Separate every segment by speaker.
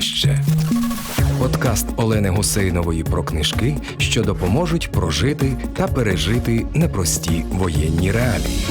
Speaker 1: дорожче. Подкаст Олени Гусейнової про книжки, що допоможуть прожити та пережити непрості воєнні реалії.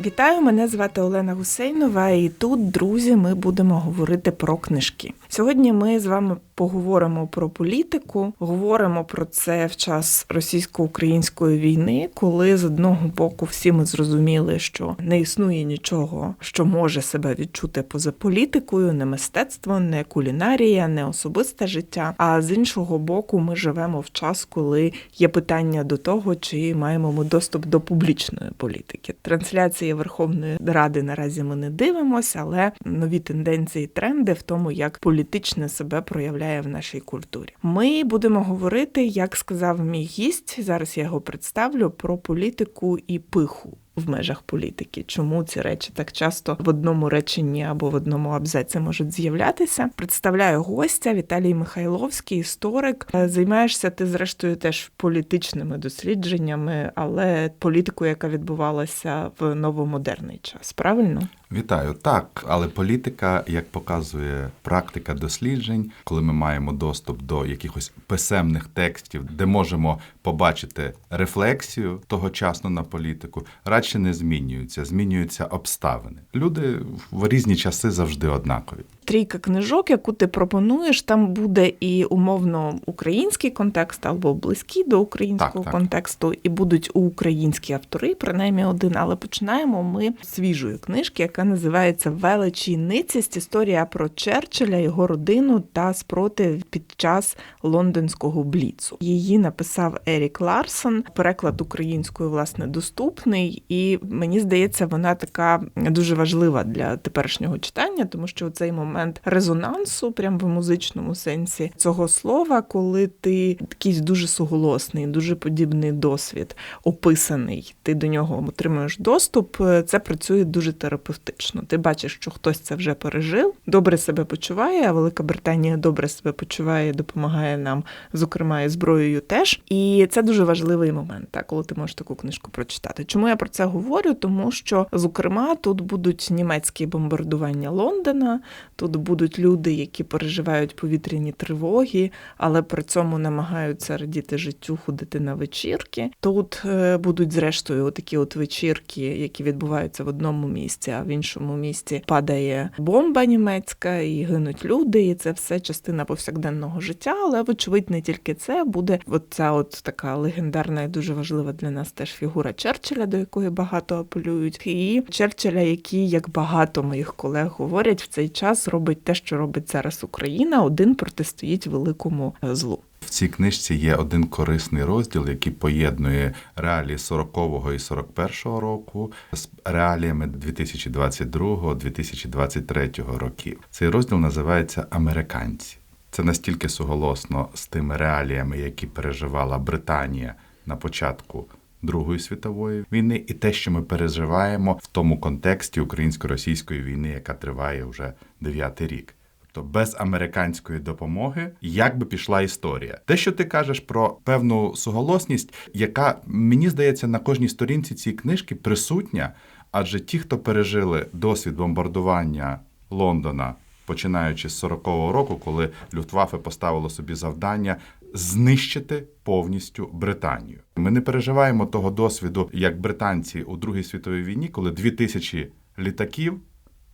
Speaker 2: Вітаю, мене звати Олена Гусейнова, і тут, друзі, ми будемо говорити про книжки. Сьогодні ми з вами поговоримо про політику, говоримо про це в час російсько-української війни, коли з одного боку всі ми зрозуміли, що не існує нічого, що може себе відчути поза політикою, не мистецтво, не кулінарія, не особисте життя. А з іншого боку, ми живемо в час, коли є питання до того, чи маємо ми доступ до публічної політики. Трансляції Верховної Ради наразі ми не дивимося, але нові тенденції, тренди в тому, як політичне себе проявляє в нашій культурі. Ми будемо говорити, як сказав мій гість. Зараз я його представлю про політику і пиху. В межах політики, чому ці речі так часто в одному реченні або в одному абзаці можуть з'являтися. Представляю гостя Віталій Михайловський, історик. Е, Займаєшся ти, зрештою, теж політичними дослідженнями, але політикою, яка відбувалася в новомодерний час. Правильно?
Speaker 3: Вітаю, так, але політика, як показує практика досліджень, коли ми маємо доступ до якихось писемних текстів, де можемо побачити рефлексію тогочасно на політику, радше не змінюються, змінюються обставини. Люди в різні часи завжди однакові.
Speaker 2: Трійка книжок, яку ти пропонуєш, там буде і умовно український контекст або близький до українського
Speaker 3: Так, так.
Speaker 2: контексту, і будуть українські автори, принаймні один. Але починаємо ми з свіжої книжки, яка називається Величі ницість. Історія про Черчилля, його родину та спротив під час лондонського бліцу. Її написав Ерік Ларсон. Переклад українською власне доступний, і мені здається, вона така дуже важлива для теперішнього читання, тому що цей момент резонансу, прям в музичному сенсі цього слова, коли ти якийсь дуже суголосний, дуже подібний досвід описаний, ти до нього отримуєш доступ. Це працює дуже терапевтично. Ти бачиш, що хтось це вже пережив, добре себе почуває. а Велика Британія добре себе почуває, допомагає нам, зокрема, і зброєю теж. І це дуже важливий момент, так, коли ти можеш таку книжку прочитати. Чому я про це говорю? Тому що, зокрема, тут будуть німецькі бомбардування Лондона, тут будуть люди, які переживають повітряні тривоги, але при цьому намагаються радіти життю, ходити на вечірки. Тут е, будуть зрештою такі от вечірки, які відбуваються в одному місці, а в іншому місці падає бомба німецька і гинуть люди. І це все частина повсякденного життя. Але вочевидь, не тільки це буде от ця от така легендарна і дуже важлива для нас теж фігура Черчилля, до якої багато апелюють, і Черчилля, який, як багато моїх колег говорять, в цей час робить те, що робить зараз Україна, один протистоїть великому злу.
Speaker 3: В цій книжці є один корисний розділ, який поєднує реалії 40-го і 41-го року з реаліями 2022-2023 років. Цей розділ називається Американці. Це настільки суголосно з тими реаліями, які переживала Британія на початку Другої світової війни, і те, що ми переживаємо в тому контексті українсько-російської війни, яка триває вже дев'ятий рік. Тобто без американської допомоги як би пішла історія. Те, що ти кажеш про певну суголосність, яка мені здається на кожній сторінці цієї книжки присутня, адже ті, хто пережили досвід бомбардування Лондона, починаючи з 40-го року, коли Люфтваффе поставило собі завдання знищити повністю Британію. Ми не переживаємо того досвіду, як британці у Другій світовій війні, коли 2000 літаків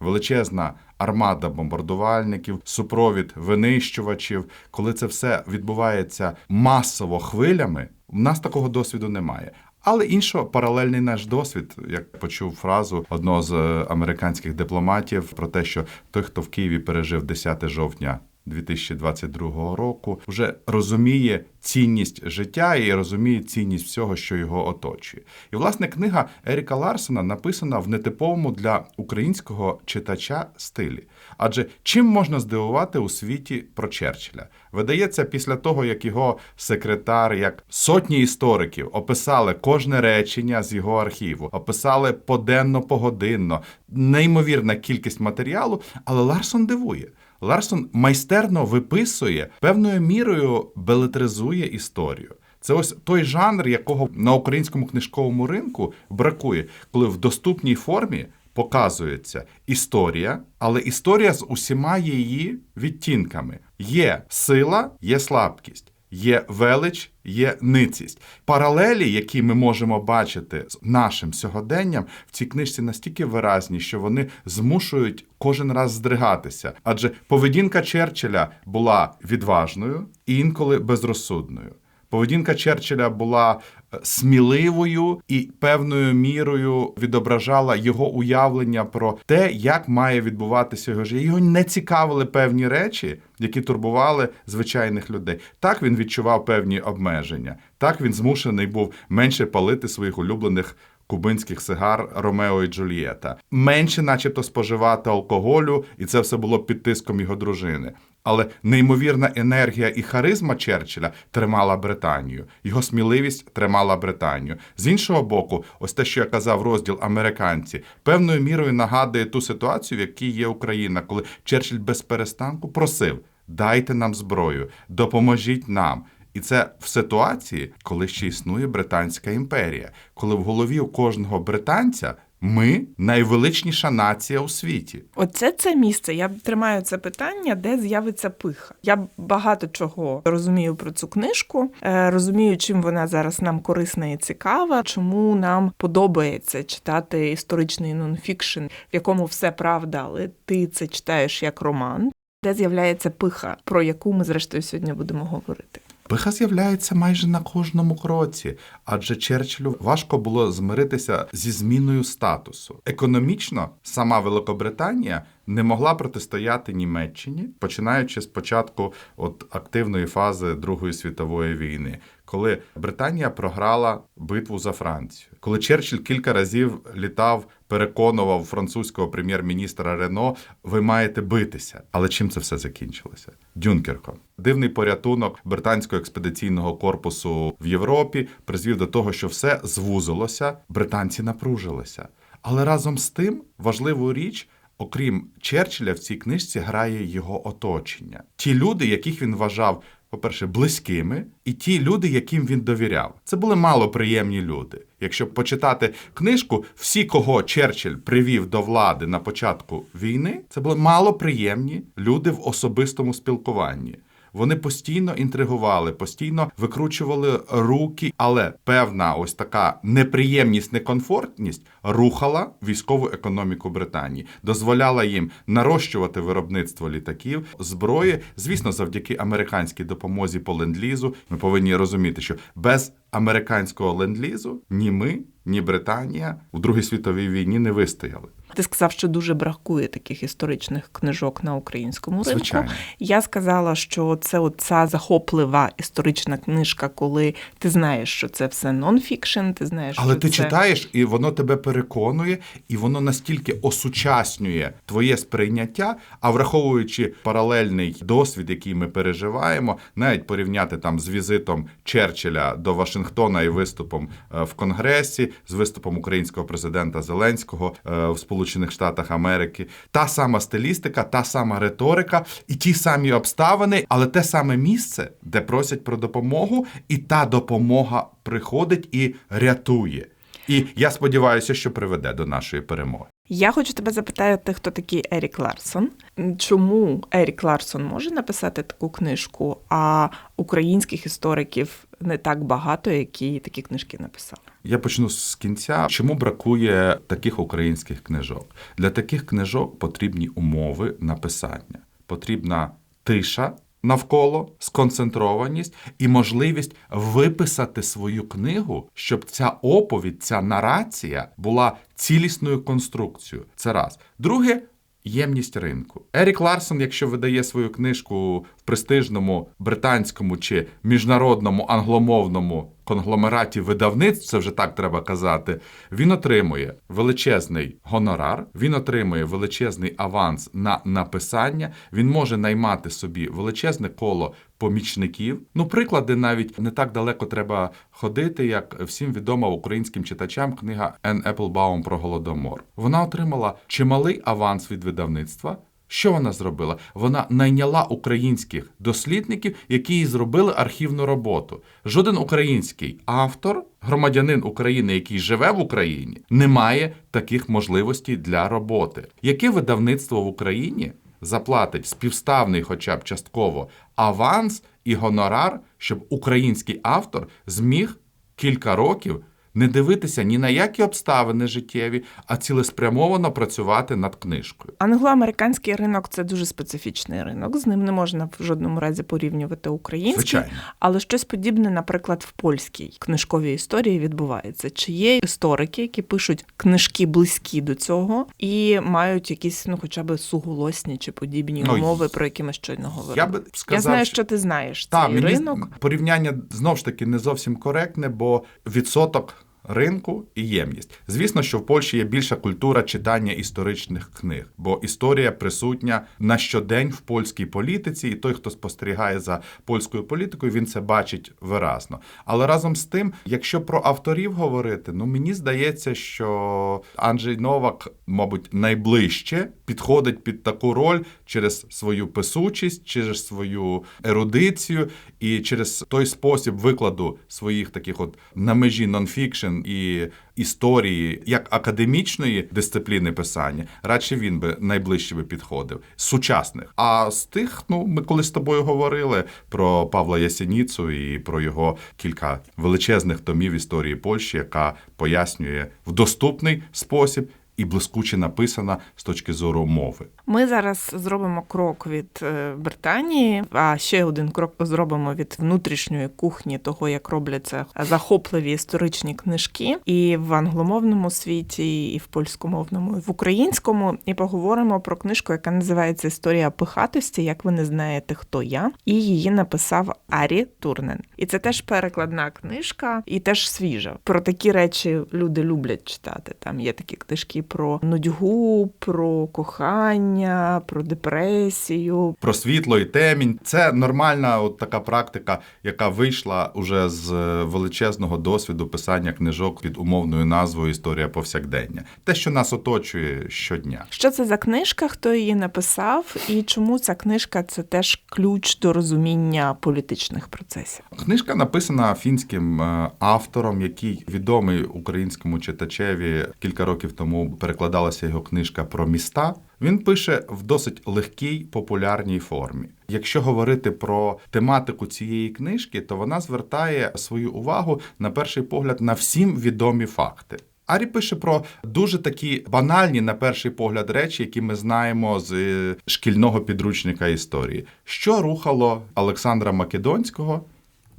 Speaker 3: величезна армада бомбардувальників, супровід винищувачів. Коли це все відбувається масово хвилями, у нас такого досвіду немає. Але іншого паралельний наш досвід, як почув фразу одного з е, американських дипломатів про те, що той, хто в Києві пережив 10 жовтня 2022 року, вже розуміє цінність життя і розуміє цінність всього, що його оточує. І власне книга Еріка Ларсона написана в нетиповому для українського читача стилі. Адже чим можна здивувати у світі про Черчилля? Видається, після того, як його секретар, як сотні істориків описали кожне речення з його архіву, описали поденно, погодинно, неймовірна кількість матеріалу, але Ларсон дивує. Ларсон майстерно виписує певною мірою белетризує історію. Це ось той жанр, якого на українському книжковому ринку бракує, коли в доступній формі показується історія, але історія з усіма її відтінками. Є сила, є слабкість. Є велич, є ницість. Паралелі, які ми можемо бачити з нашим сьогоденням, в цій книжці настільки виразні, що вони змушують кожен раз здригатися. Адже поведінка Черчилля була відважною і інколи безрозсудною. Поведінка Черчилля була сміливою і певною мірою відображала його уявлення про те, як має відбуватися його життя. Його не цікавили певні речі, які турбували звичайних людей. Так він відчував певні обмеження. Так він змушений був менше палити своїх улюблених. Кубинських сигар Ромео і Джульєта менше, начебто, споживати алкоголю, і це все було під тиском його дружини. Але неймовірна енергія і харизма Черчилля тримала Британію. Його сміливість тримала Британію. З іншого боку, ось те, що я казав, розділ американці, певною мірою нагадує ту ситуацію, в якій є Україна, коли Черчилль без перестанку просив: дайте нам зброю, допоможіть нам. І це в ситуації, коли ще існує Британська імперія, коли в голові у кожного британця ми найвеличніша нація у світі.
Speaker 2: Оце це місце. Я тримаю це питання, де з'явиться пиха. Я багато чого розумію про цю книжку, е, розумію, чим вона зараз нам корисна і цікава, чому нам подобається читати історичний нонфікшн, в якому все правда, але ти це читаєш як роман. Де з'являється пиха, про яку ми зрештою сьогодні будемо говорити.
Speaker 3: Пиха з'являється майже на кожному кроці, адже Черчиллю важко було змиритися зі зміною статусу. Економічно сама Великобританія не могла протистояти Німеччині, починаючи з початку от активної фази Другої світової війни, коли Британія програла битву за Францію, коли Черчилль кілька разів літав, переконував французького прем'єр-міністра Рено, ви маєте битися. Але чим це все закінчилося? Дюнкерком. Дивний порятунок британського експедиційного корпусу в Європі призвів до того, що все звузилося, британці напружилися. Але разом з тим важливу річ. Окрім Черчилля, в цій книжці грає його оточення. Ті люди, яких він вважав, по-перше, близькими, і ті люди, яким він довіряв. Це були малоприємні люди. Якщо почитати книжку, всі, кого Черчилль привів до влади на початку війни, це були малоприємні люди в особистому спілкуванні. Вони постійно інтригували, постійно викручували руки, але певна ось така неприємність, некомфортність рухала військову економіку Британії, дозволяла їм нарощувати виробництво літаків, зброї. Звісно, завдяки американській допомозі по ленд-лізу. Ми повинні розуміти, що без американського ленд-лізу ні ми, ні Британія у Другій світовій війні не вистояли.
Speaker 2: Ти сказав, що дуже бракує таких історичних книжок на українському ринку.
Speaker 3: Звичайно.
Speaker 2: Я сказала, що це оця захоплива історична книжка, коли ти знаєш, що це все нонфікшн, ти знаєш,
Speaker 3: Але
Speaker 2: що
Speaker 3: ти
Speaker 2: це...
Speaker 3: читаєш, і воно тебе переконує, і воно настільки осучаснює твоє сприйняття. А враховуючи паралельний досвід, який ми переживаємо, навіть порівняти там з візитом Черчилля до Вашингтона і виступом е, в Конгресі, з виступом українського президента Зеленського е, в Сполучених Штатах Америки, та сама стилістика, та сама риторика, і ті самі обставини, але те саме місце, де просять про допомогу, і та допомога приходить і рятує. І я сподіваюся, що приведе до нашої перемоги.
Speaker 2: Я хочу тебе запитати, хто такий Ерік Ларсон. Чому Ерік Ларсон може написати таку книжку, а українських істориків не так багато, які такі книжки написали?
Speaker 3: Я почну з кінця. Чому бракує таких українських книжок? Для таких книжок потрібні умови написання. Потрібна тиша навколо, сконцентрованість і можливість виписати свою книгу, щоб ця оповідь, ця нарація була цілісною конструкцією. Це раз. Друге. Ємність ринку. Ерік Ларсон, якщо видає свою книжку в престижному британському чи міжнародному англомовному конгломераті видавництв, це вже так треба казати, він отримує величезний гонорар, він отримує величезний аванс на написання, він може наймати собі величезне коло помічників. Ну, приклади навіть не так далеко треба ходити, як всім відома українським читачам книга Ен Еплбаум про голодомор. Вона отримала чималий аванс від видавництва. Що вона зробила? Вона найняла українських дослідників, які їй зробили архівну роботу. Жоден український автор, громадянин України, який живе в Україні, не має таких можливостей для роботи. Яке видавництво в Україні заплатить співставний, хоча б частково, аванс і гонорар, щоб український автор зміг кілька років не дивитися ні на які обставини життєві, а цілеспрямовано працювати над книжкою.
Speaker 2: Англоамериканський ринок це дуже специфічний ринок. З ним не можна в жодному разі порівнювати український.
Speaker 3: Звичайно.
Speaker 2: Але щось подібне, наприклад, в польській книжковій історії відбувається. Чи є історики, які пишуть книжки близькі до цього і мають якісь, ну хоча б суголосні чи подібні
Speaker 3: Ну,
Speaker 2: умови, про які ми щойно говорили?
Speaker 3: Я би сказав,
Speaker 2: Я знаю, що ти знаєш
Speaker 3: Та,
Speaker 2: цей
Speaker 3: мені
Speaker 2: ринок.
Speaker 3: порівняння знову ж таки не зовсім коректне, бо відсоток ринку і ємність. Звісно, що в Польщі є більша культура читання історичних книг, бо історія присутня на щодень в польській політиці, і той, хто спостерігає за польською політикою, він це бачить виразно. Але разом з тим, якщо про авторів говорити, ну мені здається, що Анджей Новак, мабуть, найближче підходить під таку роль через свою писучість, через свою ерудицію і через той спосіб викладу своїх таких от на межі нонфікшн і історії як академічної дисципліни писання, радше він би найближче би підходив з сучасних. А з тих, ну ми коли з тобою говорили про Павла Ясеніцу і про його кілька величезних томів історії Польщі, яка пояснює в доступний спосіб. І блискуче написана з точки зору мови.
Speaker 2: Ми зараз зробимо крок від е, Британії, а ще один крок зробимо від внутрішньої кухні, того як робляться захопливі історичні книжки, і в англомовному світі, і в польськомовному, і в українському. І поговоримо про книжку, яка називається Історія пихатості. Як ви не знаєте, хто я, і її написав Арі Турнен. І це теж перекладна книжка, і теж свіжа. Про такі речі люди люблять читати. Там є такі книжки про нудьгу, про кохання, про депресію.
Speaker 3: Про світло і темінь це нормальна от така практика, яка вийшла уже з е, величезного досвіду писання книжок під умовною назвою Історія повсякдення. Те, що нас оточує щодня.
Speaker 2: Що це за книжка? Хто її написав, і чому ця книжка це теж ключ до розуміння політичних процесів?
Speaker 3: Книжка написана фінським е, автором, який відомий українському читачеві кілька років тому перекладалася його книжка про міста. Він пише в досить легкій популярній формі. Якщо говорити про тематику цієї книжки, то вона звертає свою увагу на перший погляд на всім відомі факти. Арі пише про дуже такі банальні, на перший погляд, речі, які ми знаємо з е, шкільного підручника історії. Що рухало Олександра Македонського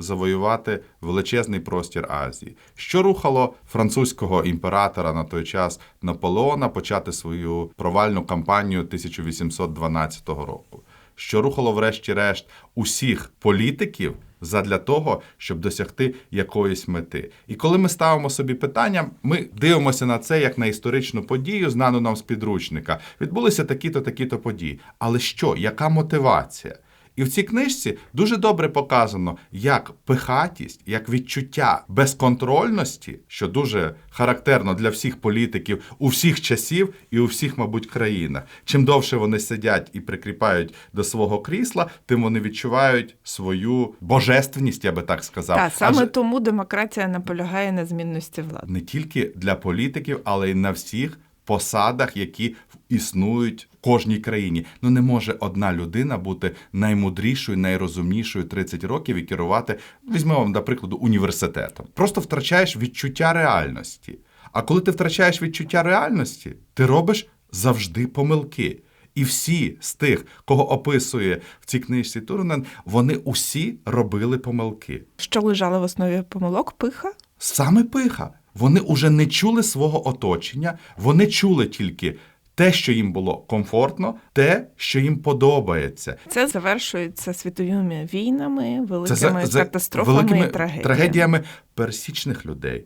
Speaker 3: завоювати величезний простір Азії, що рухало французького імператора на той час Наполеона почати свою провальну кампанію 1812 року, що рухало, врешті-решт, усіх політиків задля того, щоб досягти якоїсь мети. І коли ми ставимо собі питання, ми дивимося на це як на історичну подію, знану нам з підручника. Відбулися такі-то, такі-то події. Але що, яка мотивація? І в цій книжці дуже добре показано, як пихатість, як відчуття безконтрольності, що дуже характерно для всіх політиків у всіх часів і у всіх, мабуть, країнах. Чим довше вони сидять і прикріпають до свого крісла, тим вони відчувають свою божественність, я би так сказав.
Speaker 2: Так, саме
Speaker 3: Адже
Speaker 2: тому демократія наполягає на змінності влади.
Speaker 3: не тільки для політиків, але й на всіх посадах, які існують в кожній країні. Ну не може одна людина бути наймудрішою, найрозумнішою 30 років і керувати, візьмемо, до прикладу, університетом. Просто втрачаєш відчуття реальності. А коли ти втрачаєш відчуття реальності, ти робиш завжди помилки. І всі з тих, кого описує в цій книжці Турнен, вони усі робили помилки.
Speaker 2: Що лежало в основі помилок? Пиха?
Speaker 3: Саме пиха. Вони уже не чули свого оточення, вони чули тільки те, що їм було комфортно, те, що їм подобається.
Speaker 2: Це завершується світовими війнами,
Speaker 3: Це
Speaker 2: великими
Speaker 3: за- за
Speaker 2: катастрофами
Speaker 3: великими
Speaker 2: і трагедіями.
Speaker 3: трагедіями пересічних людей.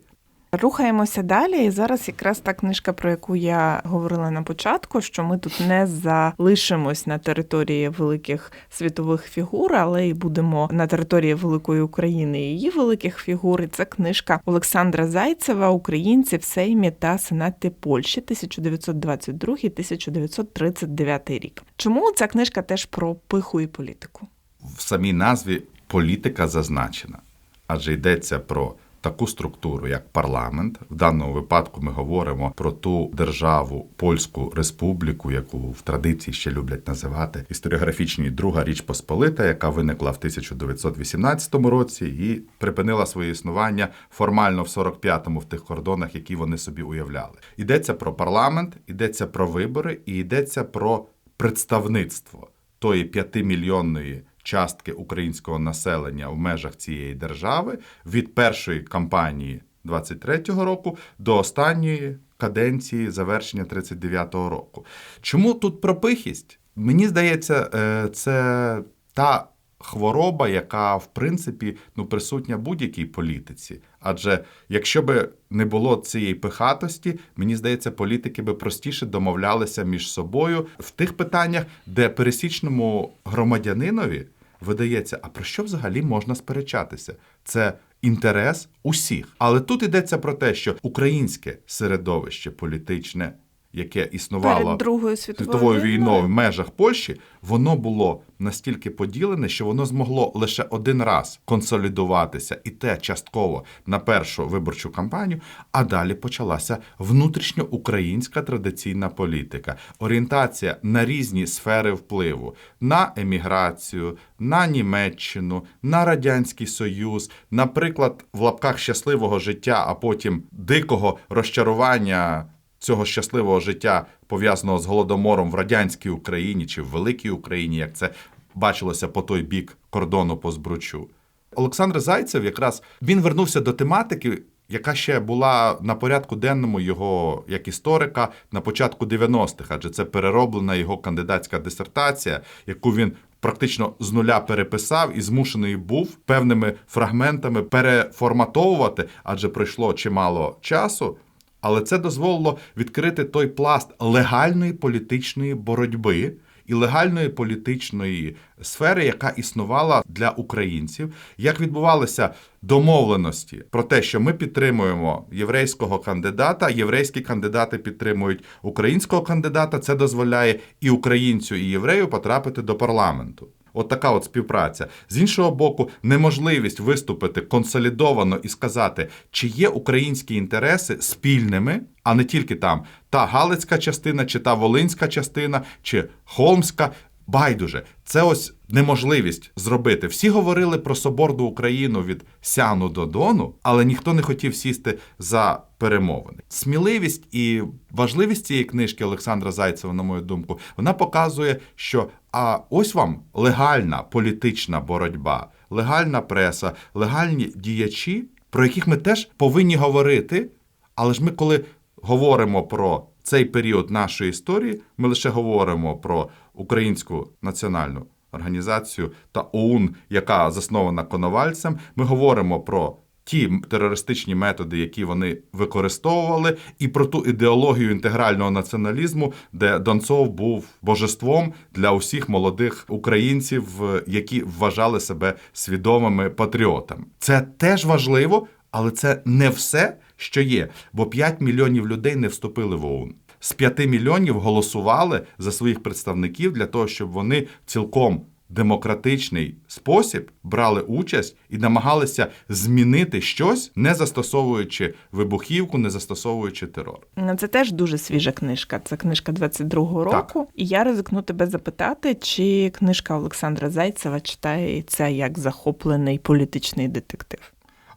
Speaker 2: Рухаємося далі, і зараз якраз та книжка, про яку я говорила на початку, що ми тут не залишимось на території великих світових фігур, але й будемо на території великої України і її великих фігур. І це книжка Олександра Зайцева Українці в Сеймі та Сенаті Польщі 1922-1939 рік. Чому ця книжка теж про пиху і політику?
Speaker 3: В самій назві політика зазначена, адже йдеться про таку структуру, як парламент. В даному випадку ми говоримо про ту державу Польську Республіку, яку в традиції ще люблять називати історіографічні Друга Річ Посполита, яка виникла в 1918 році і припинила своє існування формально в 45-му в тих кордонах, які вони собі уявляли. Йдеться про парламент, йдеться про вибори і йдеться про представництво тої п'ятимільйонної частки українського населення в межах цієї держави від першої кампанії 23-го року до останньої каденції завершення 39-го року. Чому тут пропихість? Мені здається, е, це та хвороба, яка в принципі ну присутня будь-якій політиці. Адже якщо би не було цієї пихатості, мені здається, політики би простіше домовлялися між собою в тих питаннях, де пересічному громадянинові видається, а про що взагалі можна сперечатися? Це інтерес усіх. Але тут йдеться про те, що українське середовище політичне, яке існувало
Speaker 2: Перед Другою світовою,
Speaker 3: світовою війною. в межах Польщі, воно було настільки поділене, що воно змогло лише один раз консолідуватися, і те частково на першу виборчу кампанію, а далі почалася внутрішньоукраїнська традиційна політика, орієнтація на різні сфери впливу, на еміграцію, на Німеччину, на Радянський Союз, наприклад, в лапках щасливого життя, а потім дикого розчарування цього щасливого життя, пов'язаного з голодомором в радянській Україні чи в Великій Україні, як це бачилося по той бік кордону по збручу. Олександр Зайцев якраз він вернувся до тематики, яка ще була на порядку денному його як історика на початку 90-х, адже це перероблена його кандидатська дисертація, яку він практично з нуля переписав і змушений був певними фрагментами переформатовувати, адже пройшло чимало часу. Але це дозволило відкрити той пласт легальної політичної боротьби і легальної політичної сфери, яка існувала для українців, як відбувалися домовленості про те, що ми підтримуємо єврейського кандидата, єврейські кандидати підтримують українського кандидата. Це дозволяє і українцю, і єврею потрапити до парламенту. От от співпраця. З іншого боку, неможливість виступити консолідовано і сказати, чи є українські інтереси спільними, а не тільки там та Галицька частина, чи та Волинська частина, чи Холмська. Байдуже, це ось неможливість зробити. Всі говорили про соборну Україну від Сяну до Дону, але ніхто не хотів сісти за перемовини. Сміливість і важливість цієї книжки Олександра Зайцева, на мою думку, вона показує, що а ось вам легальна політична боротьба, легальна преса, легальні діячі, про яких ми теж повинні говорити. Але ж ми, коли говоримо про цей період нашої історії, ми лише говоримо про українську національну організацію та ОУН, яка заснована Коновальцем. Ми говоримо про ті терористичні методи, які вони використовували, і про ту ідеологію інтегрального націоналізму, де Донцов був божеством для усіх молодих українців, які вважали себе свідомими патріотами. Це теж важливо, але це не все, що є, бо 5 мільйонів людей не вступили в ОУН. З 5 мільйонів голосували за своїх представників для того, щоб вони цілком демократичний спосіб брали участь і намагалися змінити щось, не застосовуючи вибухівку, не застосовуючи терор.
Speaker 2: Ну, Це теж дуже свіжа книжка. Це книжка 22-го року.
Speaker 3: Так.
Speaker 2: І я ризикну тебе запитати, чи книжка Олександра Зайцева читається як захоплений політичний детектив.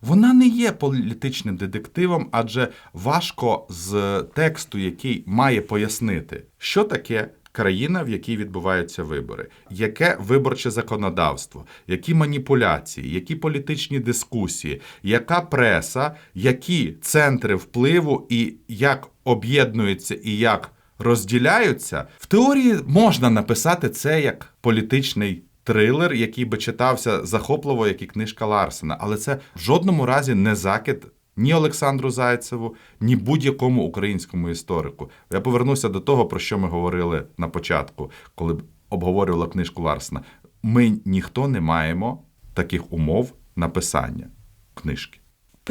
Speaker 3: Вона не є політичним детективом, адже важко з тексту, який має пояснити, що таке країна, в якій відбуваються вибори, яке виборче законодавство, які маніпуляції, які політичні дискусії, яка преса, які центри впливу і як об'єднуються і як розділяються. В теорії можна написати це як політичний трилер, який би читався захопливо, як і книжка Ларсена, але це в жодному разі не закид ні Олександру Зайцеву, ні будь-якому українському історику. Я повернуся до того, про що ми говорили на початку, коли обговорювала книжку Ларсена. Ми ніхто не маємо таких умов написання книжки.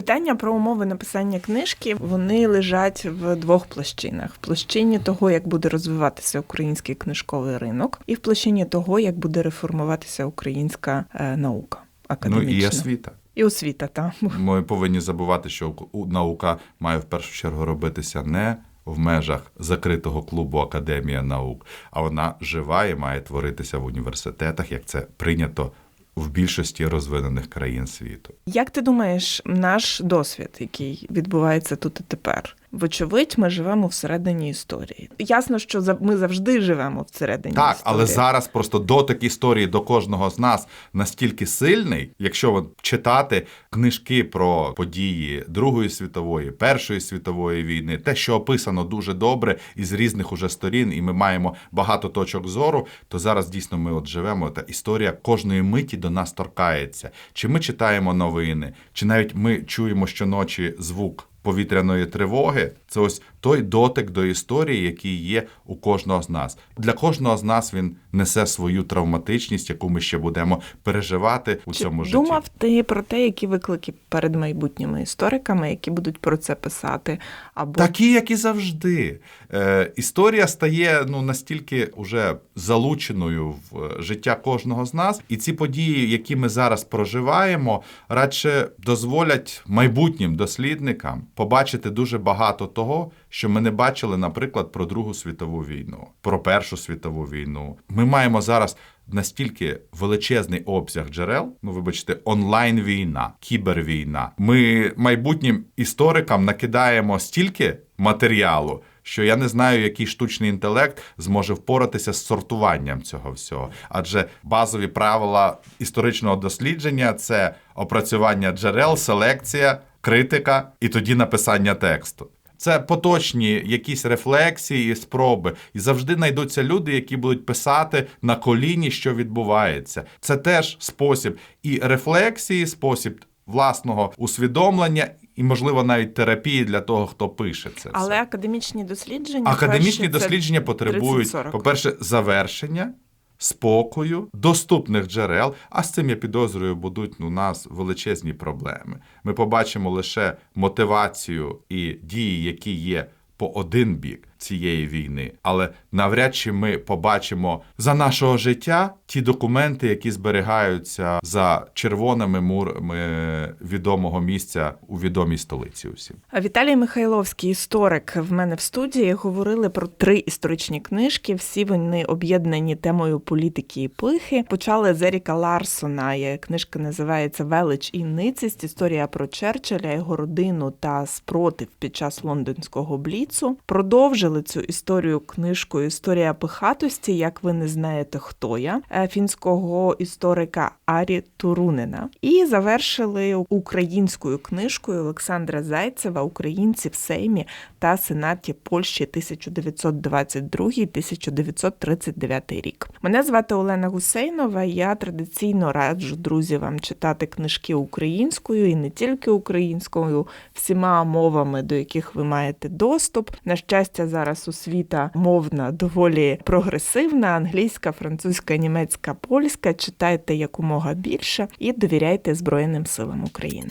Speaker 2: Питання про умови написання книжки вони лежать в двох площинах: в площині того, як буде розвиватися український книжковий ринок, і в площині того, як буде реформуватися українська е, наука академічна.
Speaker 3: Ну і освіта.
Speaker 2: І освіта, та
Speaker 3: Ми повинні забувати, що наука має в першу чергу робитися не в межах закритого клубу Академія наук, а вона жива і має творитися в університетах, як це прийнято в більшості розвинених країн світу.
Speaker 2: Як ти думаєш, наш досвід, який відбувається тут і тепер? Вочевидь, ми живемо всередині історії. Ясно, що ми завжди живемо всередині
Speaker 3: Так,
Speaker 2: історії.
Speaker 3: але зараз просто дотик історії до кожного з нас настільки сильний, якщо читати книжки про події Другої світової, Першої світової війни, те, що описано дуже добре із різних уже сторін, і ми маємо багато точок зору, то зараз дійсно ми от живемо. Та історія кожної миті до нас торкається. Чи ми читаємо новини, чи навіть ми чуємо щоночі звук. Повітряної тривоги. Це ось той дотик до історії, який є у кожного з нас. Для кожного з нас він несе свою травматичність, яку ми ще будемо переживати у
Speaker 2: Чи
Speaker 3: цьому житті.
Speaker 2: думав ти про те, які виклики перед майбутніми істориками, які будуть про це писати? Або
Speaker 3: Такі, як і завжди. Е, історія стає ну настільки уже залученою в е, життя кожного з нас, і ці події, які ми зараз проживаємо, радше дозволять майбутнім дослідникам побачити дуже багато того, що ми не бачили, наприклад, про Другу світову війну, про Першу світову війну. Ми маємо зараз. Настільки величезний обсяг джерел, ну вибачте, онлайн війна, кібервійна. Ми майбутнім історикам накидаємо стільки матеріалу, що я не знаю, який штучний інтелект зможе впоратися з сортуванням цього всього. Адже базові правила історичного дослідження це опрацювання джерел, селекція, критика і тоді написання тексту. Це поточні якісь рефлексії і спроби. І завжди знайдуться люди, які будуть писати на коліні, що відбувається. Це теж спосіб і рефлексії, спосіб власного усвідомлення, і, можливо, навіть терапії для того, хто пише це.
Speaker 2: але академічні дослідження
Speaker 3: Академічні
Speaker 2: перші,
Speaker 3: дослідження потребують, по-перше, завершення, спокою, доступних джерел. А з цим я підозрюю, будуть у нас величезні проблеми. Ми побачимо лише мотивацію і дії, які є по один бік цієї війни, але навряд чи ми побачимо за нашого життя ті документи, які зберігаються за червоними мурами відомого місця у відомій столиці. Усім.
Speaker 2: Віталій Михайловський, історик, в мене в студії говорили про три історичні книжки. Всі вони об'єднані темою політики і пихи. Почали з Еріка Ларсона. Книжка називається Велич і ницість. Історія про Черчилля, його родину та спротив під час лондонського бліцу. Продовжили цю історію книжкою Історія пихатості. Як ви не знаєте, хто я е, фінського історика Арі Турунена. І завершили українською книжкою Олександра Зайцева Українці в Сеймі та Сенаті Польщі 1922-1939 рік. Мене звати Олена Гусейнова. Я традиційно раджу друзі вам читати книжки українською і не тільки українською, всіма мовами, до яких ви маєте доступ. На щастя, зараз освіта мовна доволі прогресивна: англійська, французька, німецька, польська. Читайте якомога більше і довіряйте Збройним силам України.